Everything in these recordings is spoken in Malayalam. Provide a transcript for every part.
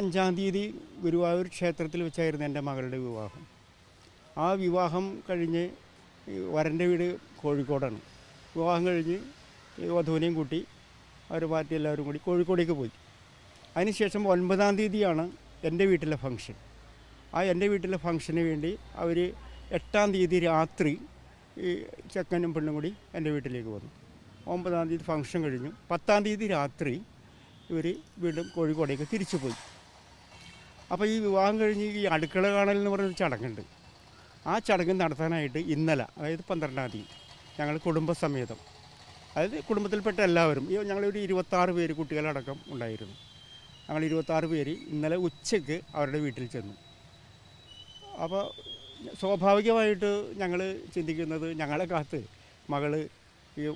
അഞ്ചാം തീയതി ഗുരുവായൂർ ക്ഷേത്രത്തിൽ വെച്ചായിരുന്നു എന്റെ മകളുടെ വിവാഹം. ആ വിവാഹം കഴിഞ്ഞ് വരന്റെ വീട് കോഴിക്കോടാണ്. വിവാഹം കഴിഞ്ഞ് വധുവിനെയും കൂട്ടി അവർ പാർട്ടി എല്ലാവരും കൂടി കോഴിക്കോടേക്ക് പോയി. അതിനുശേഷം ഒൻപതാം തീയതിയാണ് എന്റെ വീട്ടിലെ ഫംഗ്ഷൻ. ആ എന്റെ വീട്ടിലെ ഫംഗ്ഷന് വേണ്ടി അവർ എട്ടാം തീയതി രാത്രി ഈ ചെക്കനും പെണ്ണും കൂടി എന്റെ വീട്ടിലേക്ക് വന്നു. ഒമ്പതാം തീയതി ഫംഗ്ഷൻ കഴിഞ്ഞു. പത്താം തീയതി രാത്രി ഇവർ വീണ്ടും കോഴിക്കോടേക്ക് തിരിച്ചു പോയി. അപ്പോൾ ഈ വിവാഹം കഴിഞ്ഞ് ഈ അടുക്കള കാണൽ എന്ന് പറയുന്ന ചടങ്ങുണ്ട്. ആ ചടങ്ങ് നടത്താനായിട്ട് ഇന്നലെ അതായത് പന്ത്രണ്ടാം തീയതി ഞങ്ങൾ കുടുംബസമേതം അതായത് കുടുംബത്തിൽപ്പെട്ട എല്ലാവരും ഞങ്ങളൊരു ഇരുപത്താറ് പേര് കുട്ടികളടക്കം ഉണ്ടായിരുന്നു. ഞങ്ങൾ ഇരുപത്താറ് പേര് ഇന്നലെ ഉച്ചയ്ക്ക് അവരുടെ വീട്ടിൽ ചെന്നു. അപ്പോൾ സ്വാഭാവികമായിട്ട് ഞങ്ങൾ ചിന്തിക്കുന്നത് ഞങ്ങളെ കാത്ത് മകൾ ഈ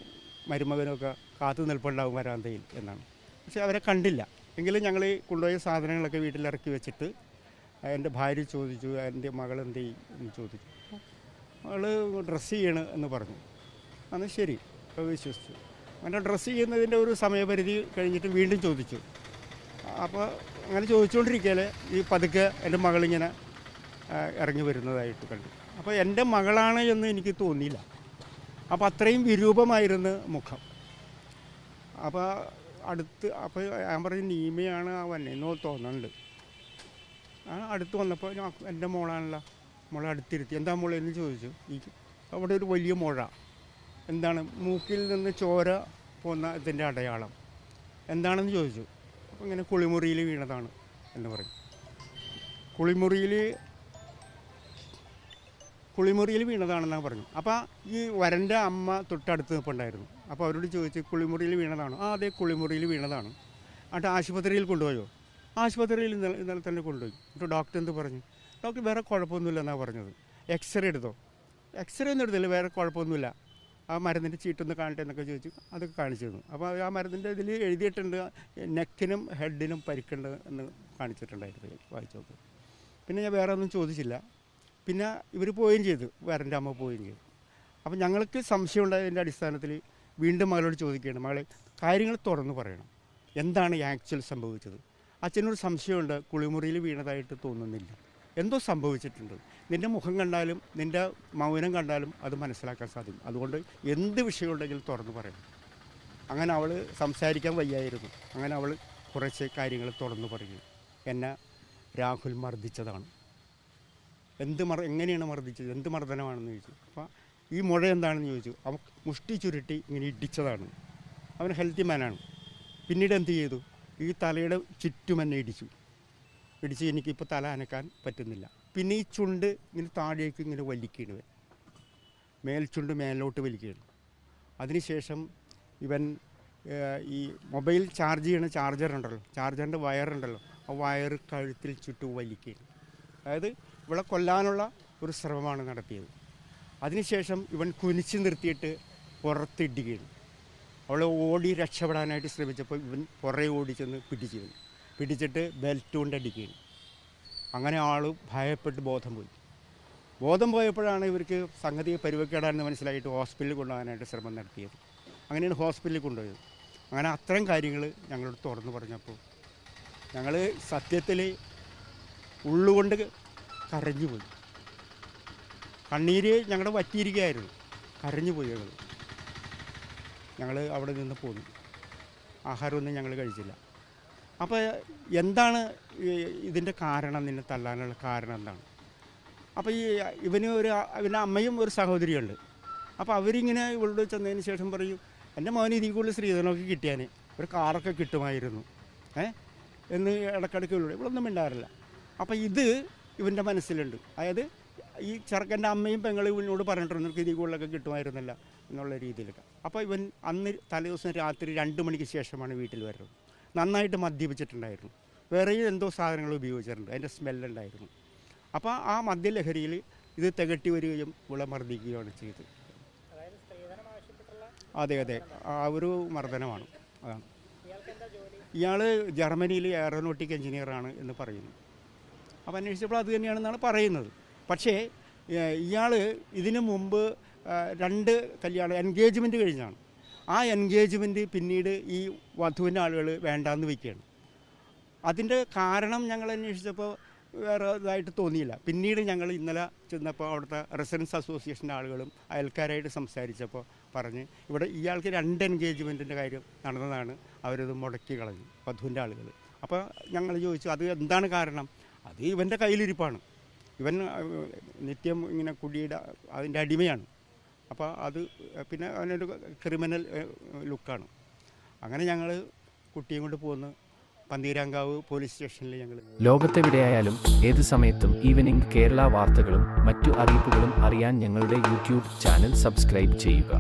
മരുമകനൊക്കെ കാത്തു നിൽപ്പുണ്ടാവും വരാന്തയിൽ എന്നാണ്. പക്ഷെ അവരെ കണ്ടില്ല. എങ്കിലും ഞങ്ങൾ കൊണ്ടുപോയ സാധനങ്ങളൊക്കെ വീട്ടിലിറക്കി വെച്ചിട്ട് എന്റെ ഭാര്യ ചോദിച്ചു എന്റെ മകൾ എന്ത് ചെയ്യും എന്ന് ചോദിച്ചു. മകൾ ഡ്രസ്സ് ചെയ്യണം എന്ന് പറഞ്ഞു. അന്ന് ശരി വിശ്വസിച്ചു. അങ്ങനെ ഡ്രസ്സ് ചെയ്യുന്നതിന്റെ ഒരു സമയപരിധി കഴിഞ്ഞിട്ട് വീണ്ടും ചോദിച്ചു. അപ്പോൾ അങ്ങനെ ചോദിച്ചുകൊണ്ടിരിക്കൽ ഈ പതുക്കെ എന്റെ മകളിങ്ങനെ ഇറങ്ങി വരുന്നതായിട്ട് കണ്ടു. അപ്പോൾ എന്റെ മകളാണ് എന്ന് എനിക്ക് തോന്നിയില്ല. അപ്പോൾ അത്രയും വിരൂപമായിരുന്നു മുഖം. അപ്പോൾ അടുത്ത് അപ്പോൾ ഞാൻ പറഞ്ഞു നീമയാണ് ആ വന്നേന്നോ തോന്നുന്നുണ്ട്. ആ അടുത്ത് വന്നപ്പോൾ ഞാൻ എന്റെ മോളാണല്ലോ. മോളെ അടുത്തിരുത്തി. എന്താ മോളെ ചോദിച്ചു. ഈ അവിടെ ഒരു വലിയ മുഴ. എന്താണ്? മൂക്കിൽ നിന്ന് ചോര പോകുന്ന ഇതിന്റെ അടയാളം. എന്താണെന്ന് ചോദിച്ചു. അപ്പോൾ ഇങ്ങനെ കുളിമുറിയിൽ വീണതാണ് എന്ന് പറയും. കുളിമുറിയിൽ കുളിമുറിയിൽ വീണതാണെന്നാണ് പറഞ്ഞു. അപ്പോൾ ഈ വരന്റെ അമ്മ തൊട്ടടുത്ത് നിൽപ്പുണ്ടായിരുന്നു അപ്പോൾ അവരോട് ചോദിച്ച് കുളിമുറിയിൽ വീണതാണോ? ആ അതെ കുളിമുറിയിൽ വീണതാണ്. എന്നിട്ട് ആശുപത്രിയിൽ കൊണ്ടുപോയോ? ആശുപത്രിയിൽ ഇന്നലെ ഇന്നലെ തന്നെ കൊണ്ടുപോയി. എന്നിട്ട് ഡോക്ടർ എന്ത് പറഞ്ഞു? ഡോക്ടർ വേറെ കുഴപ്പമൊന്നുമില്ലെന്നാണ് പറഞ്ഞത്. എക്സ്റേ എടുത്തോ? എക്സ്റേ ഒന്നും എടുത്തില്ല വേറെ കുഴപ്പമൊന്നുമില്ല. ആ മരുന്നിന്റെ ചീട്ടൊന്ന് കാണട്ടെ എന്നൊക്കെ ചോദിച്ചു അതൊക്കെ കാണിച്ചു തന്നു. അപ്പോൾ ആ മരുന്നിന്റെ ഇതിൽ എഴുതിയിട്ടുണ്ട് നെക്കിനും ഹെഡിനും പരിക്കുണ്ട് എന്ന് കാണിച്ചിട്ടുണ്ടായിരുന്നു വായിച്ചു നോക്കും. പിന്നെ ഞാൻ വേറെ ഒന്നും ചോദിച്ചില്ല. പിന്നെ ഇവർ പോവുകയും ചെയ്തു വരന്റെ അമ്മ പോവുകയും ചെയ്തു. അപ്പം ഞങ്ങൾക്ക് സംശയം ഉണ്ടായതിന്റെ അടിസ്ഥാനത്തിൽ വീണ്ടും മകളോട് ചോദിക്കുകയാണ് മകളെ കാര്യങ്ങൾ തുറന്നു പറയണം. എന്താണ് ആക്ച്വൽ സംഭവിച്ചത്? അച്ഛനൊരു സംശയമുണ്ട് കുളിമുറിയിൽ വീണതായിട്ട് തോന്നുന്നില്ല. എന്തോ സംഭവിച്ചിട്ടുണ്ട്. നിന്റെ മുഖം കണ്ടാലും നിന്റെ മൗനം കണ്ടാലും അത് മനസ്സിലാക്കാൻ സാധിക്കും. അതുകൊണ്ട് എന്ത് വിഷയമുണ്ടെങ്കിലും തുറന്നു പറയണം. അങ്ങനെ അവൾ സംസാരിക്കാൻ വയ്യായിരുന്നു. അങ്ങനെ അവൾ കുറച്ച് കാര്യങ്ങൾ തുറന്നു പറഞ്ഞു എന്നെ രാഹുൽ മർദ്ദിച്ചതാണ്. എന്ത് മർ എങ്ങനെയാണ് മർദ്ദിച്ചത്? എന്ത് മർദ്ദനമാണെന്ന് ചോദിച്ചു. അപ്പോൾ ഈ മുഴ എന്താണെന്ന് ചോദിച്ചു. അവൻ മുഷ്ടി ചുരുട്ടി ഇങ്ങനെ ഇടിച്ചതാണ്. അവൻ ഹെൽത്തി മാനാണ് പിന്നീട് എന്ത് ചെയ്തു? ഈ തലയുടെ ചുറ്റും എന്നെ ഇടിച്ചു. ഇടിച്ച് എനിക്കിപ്പോൾ തല അനക്കാൻ പറ്റുന്നില്ല. പിന്നെ ഈ ചുണ്ട് ഇങ്ങനെ താഴേക്ക് ഇങ്ങനെ വലിക്കുകയാണ് മേൽച്ചുണ്ട് മേലോട്ട് വലിക്കുകയാണ്. അതിനുശേഷം ഇവൻ ഈ മൊബൈൽ ചാർജ് ചെയ്യണ ചാർജർ ഉണ്ടല്ലോ. ചാർജറിന്റെ വയറുണ്ടല്ലോ ആ വയർ കഴുത്തിൽ ചുറ്റും വലിക്കുകയാണ്. അതായത് ഇവളെ കൊല്ലാനുള്ള ഒരു ശ്രമമാണ് നടത്തിയത്. അതിനുശേഷം ഇവൻ കുനിച്ച് നിർത്തിയിട്ട് പുറത്തിടുകയാണ് അവൾ ഓടി രക്ഷപ്പെടാനായിട്ട് ശ്രമിച്ചപ്പോൾ ഇവൻ പുറകെ ഓടി ചെന്ന് പിടിച്ചിരുന്നു പിടിച്ചിട്ട് ബെൽറ്റ് കൊണ്ട് അടിക്കുകയാണ് അങ്ങനെ ആൾ ഭയപ്പെട്ട് ബോധം പോയി. ബോധം പോയപ്പോഴാണ് ഇവർക്ക് സംഗതി പരിവക്കേടാണെന്ന് മനസ്സിലായിട്ട് ഹോസ്പിറ്റലിൽ കൊണ്ടുപോകാനായിട്ട് ശ്രമം നടത്തിയത്. അങ്ങനെയാണ് ഹോസ്പിറ്റലിൽ കൊണ്ടുപോയത്. അങ്ങനെ അത്തരം കാര്യങ്ങൾ ഞങ്ങളോട് തുറന്നു പറഞ്ഞപ്പോൾ ഞങ്ങൾ സത്യത്തിൽ ഉള്ളുകൊണ്ട് കരഞ്ഞു പോയി കണ്ണീര് ഞങ്ങളുടെ വറ്റിയിരിക്കുകയായിരുന്നു കരഞ്ഞു പോയി ഞങ്ങൾ ഞങ്ങൾ അവിടെ നിന്ന് പോന്നു. ആഹാരമൊന്നും ഞങ്ങൾ കഴിച്ചില്ല. അപ്പോൾ എന്താണ് ഇതിന്റെ കാരണം നിന്നെ തല്ലാനുള്ള കാരണം എന്താണ്? അപ്പോൾ ഈ ഇവന് ഒരു ഇവന്റെ അമ്മയും ഒരു സഹോദരിയുണ്ട്. അപ്പോൾ അവരിങ്ങനെ ഇവളോട് ചെന്നതിന് ശേഷം പറയും എന്റെ മോൻ ഇതിൽ കൂടുതൽ സ്ത്രീധനമൊക്കെ കിട്ടിയാൽ ഒരു കാറൊക്കെ കിട്ടുമായിരുന്നു. ഏ? എന്ന് ഇടയ്ക്കിടയ്ക്ക് ഇവളോട് ഇവളൊന്നും മിണ്ടാറില്ല. അപ്പോൾ ഇത് ഇവന്റെ മനസ്സിലുണ്ട്. അതായത് ഈ ചെറുക്കന്റെ അമ്മയും പെങ്ങളും ഇവനോട് പറഞ്ഞിട്ടുണ്ട് നിനക്ക് ഇതിൽ കൂടുതലൊക്കെ കിട്ടുമായിരുന്നില്ല എന്നുള്ള രീതിയിലൊക്കെ. അപ്പോൾ ഇവൻ അന്ന് തലേദിവസം രാത്രി രണ്ട് മണിക്ക് ശേഷമാണ് വീട്ടിൽ വരുന്നത്. നന്നായിട്ട് മദ്യപിച്ചിട്ടുണ്ടായിരുന്നു. വേറെയും എന്തോ സാധനങ്ങൾ ഉപയോഗിച്ചിട്ടുണ്ട്. അതിന്റെ സ്മെല്ലുണ്ടായിരുന്നു. അപ്പോൾ ആ മദ്യലഹരിയിൽ ഇത് തികട്ടി വരികയും ഇവളെ മർദ്ദിക്കുകയാണ് ചെയ്തത്. അതെ അതെ. ആ ഒരു മർദ്ദനമാണ്. അതാണ്. ഇയാൾ ജർമ്മനിയിൽ എയറോനോട്ടിക് എഞ്ചിനീയറാണ് എന്ന് പറയുന്നു. അപ്പോൾ അന്വേഷിച്ചപ്പോൾ അത് തന്നെയാണെന്നാണ് പറയുന്നത്. പക്ഷേ ഇയാൾ ഇതിനു മുമ്പ് രണ്ട് കല്യാണം എൻഗേജ്മെന്റ് കഴിഞ്ഞാണ് ആ എൻഗേജ്മെന്റ് പിന്നീട് ഈ വധുവിന്റെ ആളുകൾ വേണ്ടാന്ന് വയ്ക്കുകയാണ് അതിന്റെ കാരണം ഞങ്ങൾ അന്വേഷിച്ചപ്പോൾ വേറെ ഇതായിട്ട് തോന്നിയില്ല. പിന്നീട് ഞങ്ങൾ ഇന്നലെ ചെന്നപ്പോൾ അവിടുത്തെ റെസിഡൻസ് അസോസിയേഷന്റെ ആളുകളും അയൽക്കാരായിട്ട് സംസാരിച്ചപ്പോൾ പറഞ്ഞ് ഇവിടെ ഇയാൾക്ക് രണ്ട് എൻഗേജ്മെന്റിന്റെ കാര്യം നടന്നതാണ്. അവരത് മുടക്കി കളഞ്ഞു വധുവിന്റെ ആളുകൾ. അപ്പോൾ ഞങ്ങൾ ചോദിച്ചു അത് എന്താണ് കാരണം? അത് ഇവന്റെ കയ്യിലിരിപ്പാണ്. ഇവൻ നിത്യം ഇങ്ങനെ കുടിയുടെ അതിന്റെ അടിമയാണ്. അപ്പോൾ അത് പിന്നെ അവനൊരു ക്രിമിനൽ ലുക്കാണ്. അങ്ങനെ ഞങ്ങൾ കുട്ടിയും കൊണ്ട് പോകുന്നു പന്തീരാങ്കാവ് പോലീസ് സ്റ്റേഷനിൽ ഞങ്ങൾ ലോകത്തെവിടെയായാലും ഏത് സമയത്തും ഈവനിംഗ് കേരള വാർത്തകളും മറ്റു അറിയിപ്പുകളും അറിയാൻ ഞങ്ങളുടെ യൂട്യൂബ് ചാനൽ സബ്സ്ക്രൈബ് ചെയ്യുക.